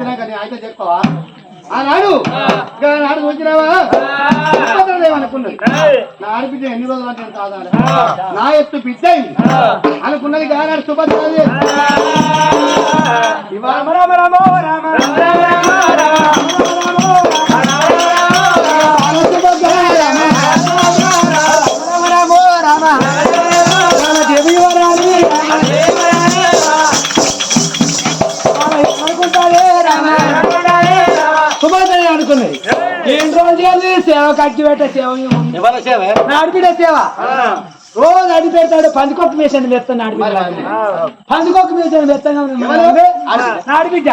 ఉన్నది అయితే చెప్పుకోవా ఆనాడు ఇంకా నాడు వచ్చినావా అనుకున్నది నా ఆడబిడ్డ ఎన్ని రోజులు అంటే కాదాలి నా ఎత్తు బిడ్డ అనుకున్నది ఆనాడు సుభద్రాది ఇవాళ రామ రామ రామ రామ రామ రామ రామ సేవ కట్టి పెట్టే సేవ ఏముంది? ఎవరి సేవ? నా ఆడబిడ్డ సేవ రోజు అడి పెడతాడు పందికొక్క మేసాను వేస్తాను ఆడబిడ్డ పందికొక్క మేసాను వేస్తాను ఆడబిడ్డ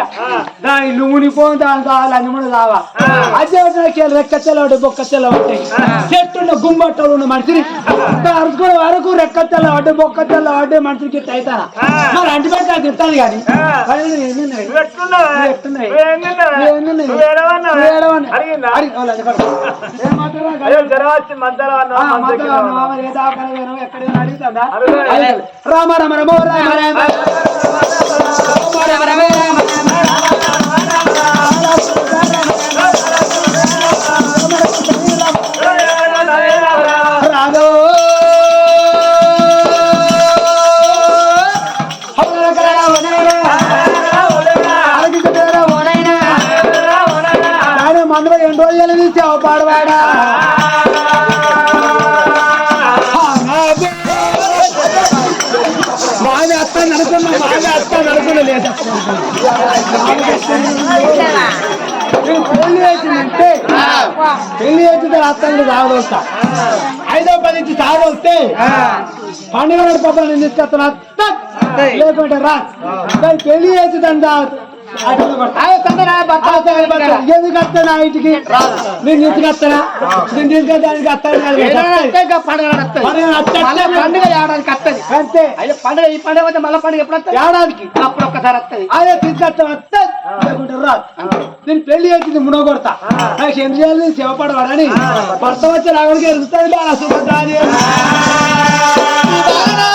దాని లుంగుని పోను అన్ని కూడా కావా అదే రెక్క తెల్లవాడు బొక్క తెల్లవాడు చెట్టున్న గుమ్మట్టలు ఉన్న మనిషిని అరుచుకునే వరకు రెక్క తెల్లవాడు బొక్క తెల్లవాడు మనిషికి అవుతారా మరి అంటి పెడతా తిట్టాను కానీ. కానీ నేను ఎన్నున్నాయి? ఎట్టున్నాయి? ఎన్నున్నాయి? ఏడవని. అడిగి- వాళ్ళు అది పడు. ఏం మాట్లాడరా? ఆ, మాట్లాడు, మామ, ఏ దావకాన పోయినావు, ఎక్కడ పోయినావు అడుగుతాడా? అడుగు. రామ రామ రమో రామ రామ రామ రామ రామ పెళ్ళి చేసిందంటే పెళ్ళి చేసిన అత్తాన్ని తాగదోస్తా ఐదో పది నుంచి తాగదోస్తే పండుగ పక్కన నేను తీసుకొస్తాను అత్త లేకుంటే రా. పెళ్ళి చేసిందంట ఎందుకు వస్తానా ఇంటికి నేను తీసుకొస్తానా నేను తీసుకొస్తానికి వస్తాను పండుగ ఏడాదికి వస్తుంది అంతే పండుగ ఈ పండుగ వస్తే మళ్ళీ పండుగ ఎప్పుడు వస్తుంది ఏడాదికి అప్పుడు ఒక్కసారి వస్తుంది అదే తీసుకొస్తాను వస్తుంది నేను పెళ్ళి చేసింది మునగొడతా నాకు ఏం చేయాలి శివపడవాడని భర్త వచ్చి రావడానికి ఎరుగుతాడు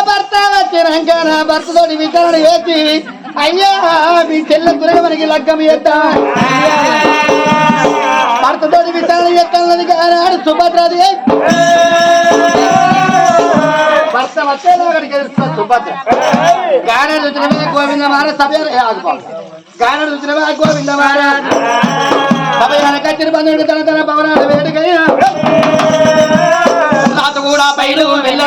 భర్త వచ్చినాక నా భర్తతోటి విచారణ చేసి అయ్యా మీ చెల్ల తురగ మనకి లగ్గం చేద్దాం. భర్తతోటి విచారణ చేస్తానని ఆనాడు సుభద్రాది. భర్త వచ్చేలాగడికి ఎదురుస్తా సుభద్ర. మార సభ గానే గోవింద సభ కచ్చిన బంధువుడు తన తన భవనాలు కూడా పైలు వెళ్ళ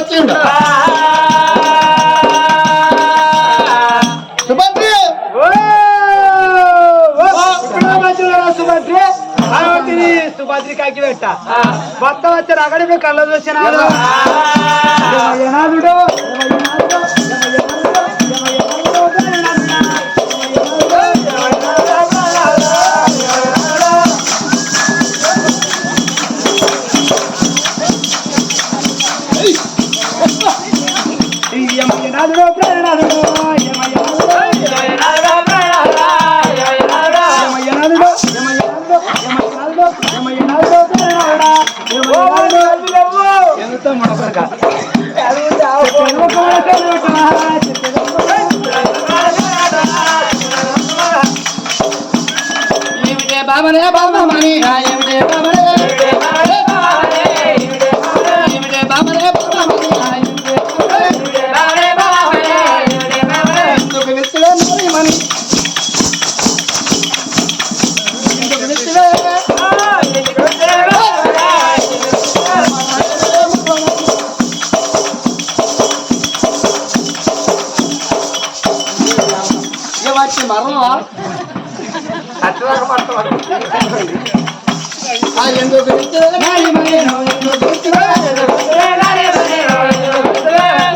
వచ్చిండు సుభద్రి సుభద్రి సుభద్రి కాకి పెట్ట మొత్తం వచ్చారు అక్కడ కళ్ళ చూసినాడు I'm gonna an my money.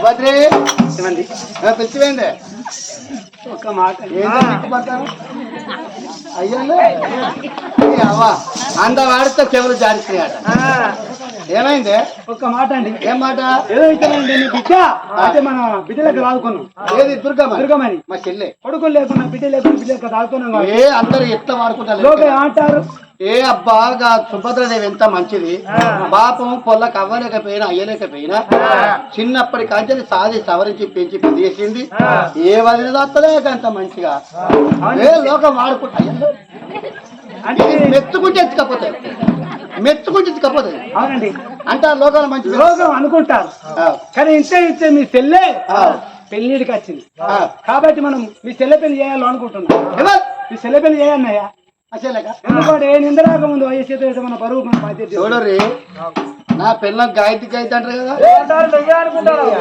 భద్రే. పిలిచిపోయింది ఒక్క మాట అవ్వా. అంత వాడితే చెవులు జారిస్తున్నాయట ఏమైంది? ఒక్క మాట అండి. ఏం మాట? ఏదో ఇచ్చానండి నీ బిడ్డ? అయితే మన బిడ్డలకు రాదుకున్నాం. ఏది? దుర్గమ్మ? దుర్గమని మా చెల్లె. కొడుకులు లేకుండా బిడ్డ లేకుండా బిడ్డలకు రాదుకున్నాం కాబట్టి. ఏ అందరు ఎట్లా వాడుకుంటారు? లోక ఏమంటారు? ఏ అబ్బాగా సుభద్రదేవి ఎంత మంచిది. పాపం పొల్ల కవ్వలేకపోయినా అయ్యలేకపోయినా చిన్నప్పటి కాంచెలు సాది సవరించి పెంచి పెళ్ళి చేసింది. ఏ వదిలి దాత్తలేక అంత మంచిగా. ఏ లోకం వాడుకుంటా అంటే మెచ్చుకుంటే ఎత్తుకపోతాయి. మెచ్చుకుంటే ఎత్తుకపోతాయి. అవునండి. అంటే ఆ లోకాలు మంచి లోకం అనుకుంటారు. కానీ ఇంతే ఇచ్చే మీ చెల్లె ఆ, పెళ్ళిడికి వచ్చింది. కాబట్టి మనం మీ చెల్లె పెళ్ళి చేయాలి అనుకుంటున్నాం? మీ చెల్లె పెళ్ళి చేయన్నయ్యా వయసు మన బరువు మన బాధ్యత చూడరి నా పిల్ల గాయత్రి గాయత్రి అంటారు కదా?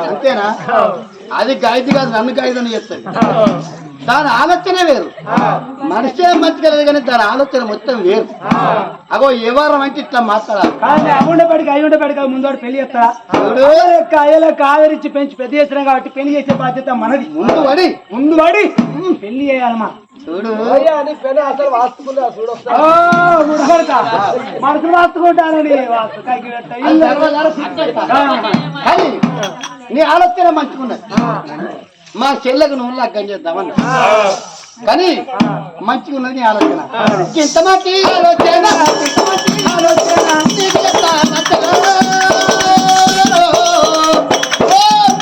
అంతేనా? అది గాయత్రి కాదు నన్ను గాయత్రి అని చెప్తుంది దాని ఆలోచన వేరు. మనిషే మంచిగా కానీ దాని ఆలోచన మొత్తం వేరు. అగో ఏ వారం అంటే ఇట్లా మాట్లాడాలి. పడికి అయి ఉండే పడికి ముందు పెళ్ళి చేస్తా? చూడు. లెక్క అయ్యలెక్క ఆదరించి పెంచి పెద్ద చేసినాం కాబట్టి పెళ్ళి చేసే బాధ్యత మనది. ముందు పడి. ముందు పడి. పెళ్ళి చేయాలమ్మా. చూడు. వాస్తుకుంటానని నీ ఆలోచన మంచుకున్నది. మా చెల్లెకు నువ్వు లగ్గం చేద్దామన్నా కానీ మంచిగా ఉన్నది నీ ఆలోచన. ఆలోచన ఆలోచన.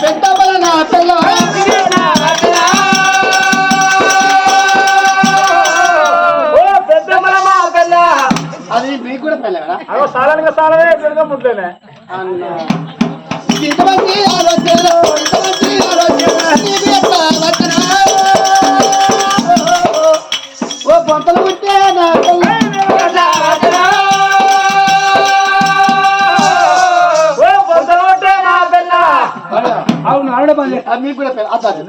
పెద్ద పిల్ల. అగో సాలానిగా సాలనే పెడగా ముట్లేనే. ఇంతమంది ఆలోచన ఇంతమంది ఆలోచన? ఓ బొంతలు ఉంటే నా అవును ఆవిడ. అది మీకు కూడా అద్దు.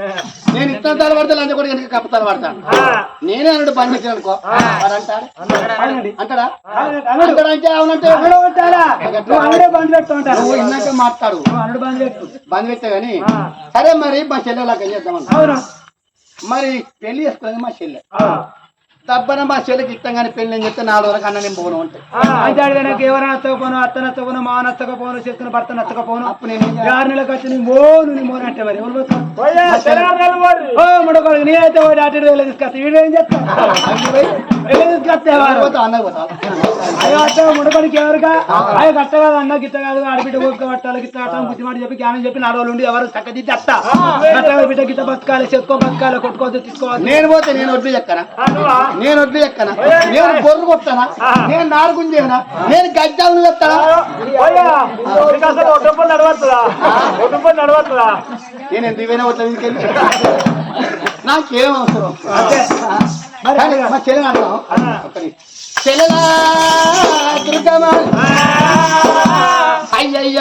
నేను ఇత్తన తాడు పడతా లంచ కూడా కనుక కప్పతాలు పడతాను ఆ, నేనే అన్నాడు బంద్ చేసిన అనుకో. వాడు అంటాడు? అంటే అవునంటే? నువ్వు మాట్లాడు. బంద్ పెట్టు. కానీ సరే మరి మా చెల్లెలాగా చేద్దామని అవును. మరి పెళ్ళి చేసుకునేది మా చెల్లె. దబ్బన మా చెల్లెకి ఇష్టం కానీ పెళ్ళి అని చెప్తే నాలుగు వరకు అన్న నేను పోను ఉంటాయి అయితే అడిగా నాకు ఎవరు నచ్చకపోను అత్త నచ్చకపోను మా నచ్చకపోను చేసుకున్న భర్త నచ్చకపోను అప్పుడు నేను? ఆరు నెలలకు వచ్చి నీ మోను నీ మోను అంటే మరి ఎవరు పోతారు? పోయా, తెలంగాణలో పోరి. ఓ ముడకోడు నేనైతే వాడు అటు ఇటు వెళ్ళి తీసుకొస్తా వీడు ఏం చేస్తా ముడకొడికి ఎవరుగా అయ్యో కట్ట కాదు అన్న గిట్ట కాదు ఆడబిడ్డ ఓపిక పట్టాలి గిట్ట కట్టాలి బుద్ధి మాట చెప్పి జ్ఞానం చెప్పి నాలుగు ఉండి ఎవరు చక్కదిద్ది అత్త. కట్టాలి బిడ్డ గిట్ట బతకాలి చెప్పుకో బతకాలి కొట్టుకోవద్దు తీసుకోవద్దు. నేను పోతే నేను వడ్లు చెక్కనా? నేను వడ్లు చెక్కనా? నేను బొర్రు కొట్టానా? నేను నారుగుంజేనా నేను గజ్జాములు చెప్తానా నేను ఎందుకు పోయినా వద్ద తీసుకెళ్ళి నాకేం అవసరం? మా చెల్లెని అంటాం చెల్లెలా దుర్గమ్మ. అయ్యయ్య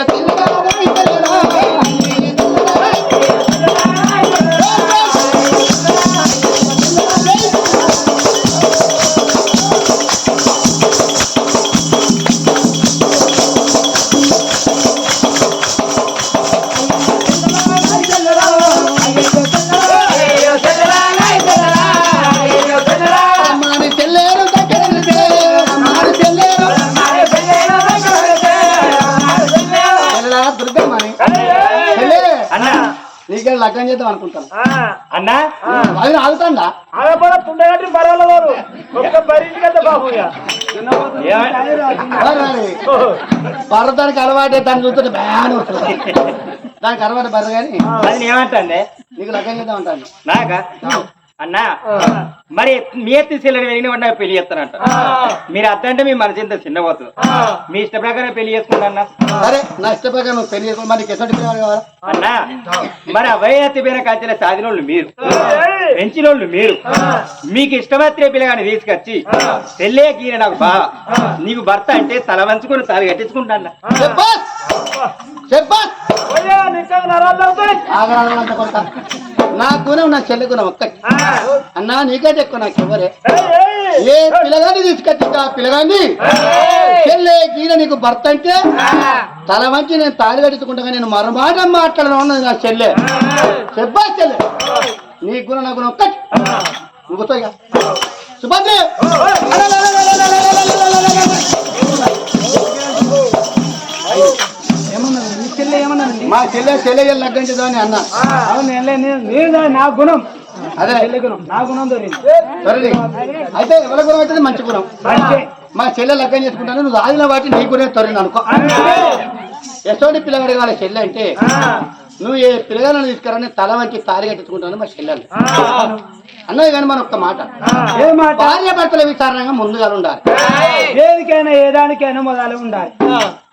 లగ్నం చేద్దాం అనుకుంటాను. అన్నా? అది ఆగుతాండా ఆగపడ తుండగట్టి పర్వాలేదు ఒక్క బరింటికంటే బాబు ఇక. పర్వతానికి అలవాటే దాన్ని చూస్తుంటే బ్యాన్ వస్తుంది దానికి అలవాటు బర్ర కానీ. అది ఏమంటాండే నీకు లగ్నం చేద్దాం అంటాను. నాకా? అన్నా మరి మీ ఎత్తి సెల్లని వెళ్ళిన వాడిని నాకు పెళ్ళి చేస్తానంట. మీరు అద్దంటే మీ మనసు ఇంత చిన్నపోతుంది మీ ఇష్ట ప్రకారం పెళ్ళి చేసుకుంటా అన్న. సరే నా ఇష్టప్రకారం నువ్వు పెళ్ళి మరి ఎటువంటి పిల్లలు కావాలా? అన్నా మరి అభయ ఎత్తి పేర కాల్చిన సాధినోళ్ళు మీరు. పెంచినోళ్ళు మీరు. మీకు ఇష్టమత్రే పిల్లగాని తీసుకొచ్చి పెళ్ళే గీర నాకు బా నీకు భర్త అంటే తల వంచుకొని తాలు కట్టించుకుంటా అన్న. చెప్పాస్ చెప్పాస్ నీకు నా గుణం నా చెల్లె గుణం ఒక్కటి. అన్నా నీకంటే ఎక్కువ నాకు ఎవరే? ఏ పిల్లగాన్ని తీసుకొచ్చి ఆ పిల్లగాన్ని? చెల్లె గీన నీకు భర్త అంటే? తల వంచి నేను తాళి కట్టుకుంటా నేను మరమాట మాట్లాడడం ఉన్నది నా చెల్లె. చెప్పా చెల్లె. నీ గుణం నా గుణం ఒక్కటి. నువ్వు. సుభద్ర! చెల్లె మా చెల్లె చెల్లె లగ్గంచదు అని అన్నా. అవును నేనే నా గుణం. అదే. చెల్లె గుణం. నా గుణం అయితే ఎవరి గుణం అయితే మంచి గుణం. మా చెల్లె లగ్గం చేసుకుంటాను నువ్వు ఆదిన వాటి నీ గురే తొరిని అనుకో. ఎసోటి పిల్లగాడి వాళ్ళ చెల్లె అంటే నువ్వు ఏ పిల్లగాలను తీసుకురా తల వంచి తారి కట్టించుకుంటాను మా చెల్లెలు అన్నది కానీ మన ఒక్క మాట. ఏ మాట? భార్య భర్తల విచారణగా ముందుగా ఉండాలి. దేనికైనా ఏ దానికైనా మొదలు ఉండాలి.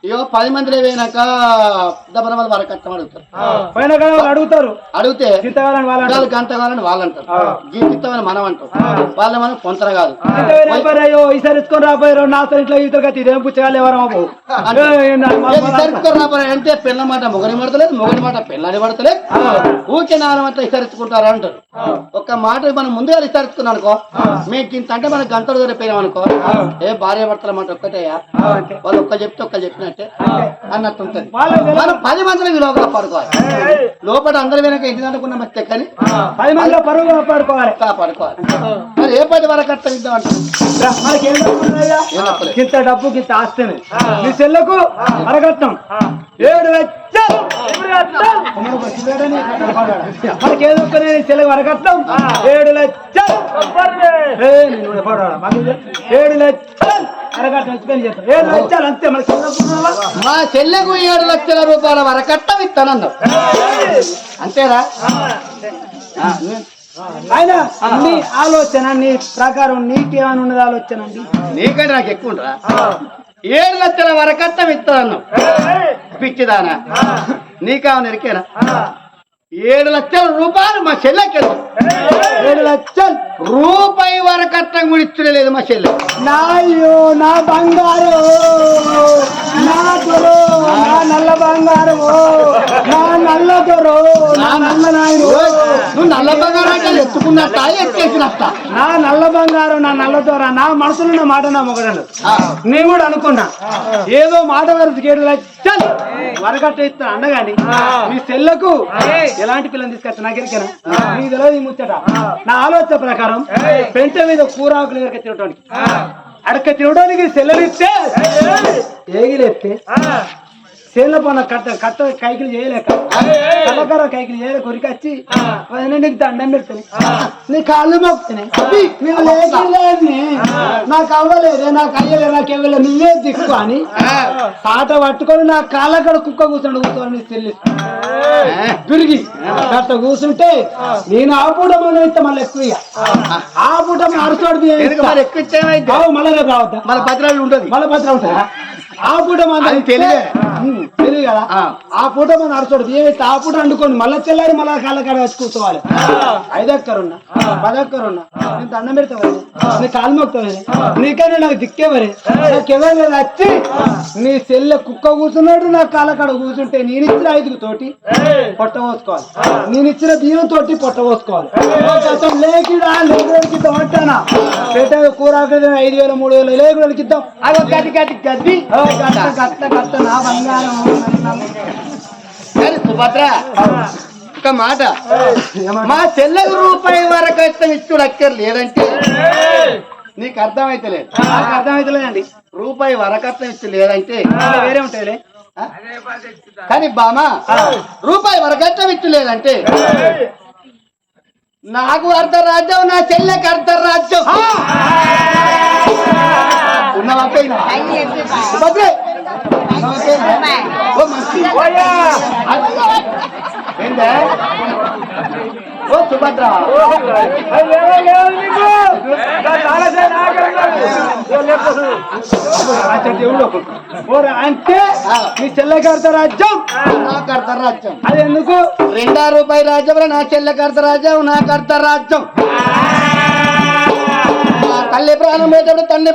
ఇగో పది మందిలో పోయినాక దబన వాళ్ళు వాళ్ళ కష్టం అడుగుతారు. పైన కదా అడుగుతారు. అడిగితే వాళ్ళు అంటారు. వాళ్ళు గంట కావాలని వాళ్ళు అంటారు. గీతిస్తామని మనం అంటాం. వాళ్ళ మనం పొంతర కాదు. ఈసారి ఎత్తుకొని రాబోయారు నా సరే ఇట్లా ఈతలు కత్తి ఇదేం పుచ్చగాలి ఎవరమ్మా బాబు ఏ, నా- మా- ఏది సరుకుకొని రాబోయే అంటే పిల్ల మాట మొగని పడతలేదు మొగని మాట పిల్లని పడతలేదు ఊకే నాన్న మాట విచారించుకుంటారా అంటారు. ఒక్క మాట మనం ముందుగా విచారించుకున్నాం అనుకో మీకు ఇంత అంటే మనకు గంటలు దొరికిపోయాం అనుకో ఏ భార్య భర్తల మాట ఒక్కటేయా అంతే. వాళ్ళు ఒక్క చెప్తే ఒక్క చెప్పినట్టే అన్నట్టు ఉంటది. మనం పది మందిని విలువగా పడుకోవాలి లోపల అందరి వెనక ఇంటి అనుకున్న మధ్య కానీ పది మందిలో పరువు కాపాడుకోవాలి. పడుకోవాలి మరి ఏ పది వరకు అర్థం ఇద్దాం అంటారు? తప్పులేదు. ఇంత డబ్బు ఇంత ఆస్తిని. నీ చెల్లకు అరగట్టం ఏడు ఒక్క నేను ఏడు లక్షలు. ఏడు లక్షలు? మా చెల్లెకు ఏడు లక్షల రూపాయల వరకట్ట ఇస్తానన్నావు అంతేరా ఆయన నీ ఆలోచన నీ ప్రకారం నీకేమైనా ఉన్నది ఆలోచన అండి? నీకంటే నాకు ఎక్కువ ఉండరా? ఏడు లక్షల వరకట్ట ఇస్తానన్నావు పిచ్చిదానా. నీకేమన్నా ఎరికేనా ఏడు లక్షల రూపాయలు మా చెల్లెకి ఏడు లక్షలు రూపాయి వరకట్టం కూడా ఇచ్చలేదు మా చెల్లె. నాయో నా బంగారు నా నల్ల బంగారు నా నల్ల దొరో నా నల్ల నాయను నువ్వు నల్ల బంగారాలు ఎత్తుకున్నట్ట ఎత్తేసినట్ట? నా నల్ల బంగారు నా నల్ల దొర నా మనసులో ఉన్న మాట నా మొగడను నేను కూడా అనుకున్నా. ఏదో మాట వరకు లక్షలు వరకట్ట ఇస్తా అన్నగాని మీ సెల్లకు ఎలాంటి పిల్లని తీసుకొచ్చా నాకు ఎరికేనా నీకు తెలియదు ఈ ముచ్చట. నా ఆలోచన ప్రకారం పెంట మీద కూరాకులు ఎరక తినడానికి అడక తినడానికి సెల్లలిస్తే ఏగిలేస్తే సేల పన కట్ట కట్ట కైకిలు చేయలేక కలకర కైకిలు చేయలేక కొరికొచ్చి నీకు దండం పెడుతుంది నీ కాళ్ళు మొక్కుతున్నాయి నేను లేకలేదని నాకు అవ్వలేదే నాకు అయ్యలే నాకు ఇవ్వలే నువ్వే దిక్కు అని. తాట పట్టుకొని నా కాళ్ళక్కడ కుక్క కూర్చొని కూర్చొని చెల్లి. తిరిగి అట్ట కూర్చుంటే నేను ఆ పూట మనం ఇస్తే మళ్ళీ ఎక్కువ. ఆ. పూట అరచోడు ఎక్కువ మళ్ళీ రేపు రావద్దా? మన పత్రాలు ఉంటది. మళ్ళీ పత్రం ఉంటుందా ఆ పూట అది తెలియదే. Hum. తెలియదు కదా? ఆ. పూట మన అరచోడు ఏమైతే ఆ పూట వండుకోండి మళ్ళీ తెల్లారి మళ్ళీ కాళ్ళ కాడ వచ్చి కూర్చోవాలి. ఐదక్కరున్నా పదక్కరున్నా నేను దండం పెడతావు నీ కాలు మొక్తావు నీకనే నాకు దిక్కేవరే నాకు ఎవరు వచ్చి నీ సెల్లె కుక్క కూర్చున్నాడు నా కాళ్ళ కాడ కూర్చుంటే నేను ఇచ్చిన ఐదుగు తోటి పొట్ట పోసుకోవాలి. నేను ఇచ్చిన బియ్యం తోటి పొట్ట పోసుకోవాలి. లేకిడా ఇద్దాం అంటానా? పెట్టే కూర ఐదు వేల మూడు వేలు లేకుడికి ఇద్దాం. అదో గది గది గది ఓ, గట్ట గట్ట గట్ట నా బంగారం. కానీ సుభద్ర ఒక మాట. మా చెల్లెకు రూపాయి వరకు అయితే ఇచ్చుడు అక్కర్ లేదంటే. నీకు అర్థమైతే లేదు. నాకు అర్థమైతలేదండి రూపాయి వరకట్నం ఇచ్చి లేదంటే. వేరే ఉంటాయిలే? కానీ బామా రూపాయి వరకట్నం ఇచ్చి లేదంటే. నాకు అర్ధ రాజ్యం నా చెల్లెకి అర్ధ రాజ్యం ఉన్నవా? ఓ సుభద్ర అంటే మీ చెల్లెకార్త రాజ్యం నా అర్ధ రాజ్యం అది ఎందుకు రెండా రూపాయి రాజ్యం నా చెల్లెకి అర్ధ రాజ్యం నా అర్ధ రాజ్యం తల్లి ప్రాణం పోయేటప్పుడు తండ్రి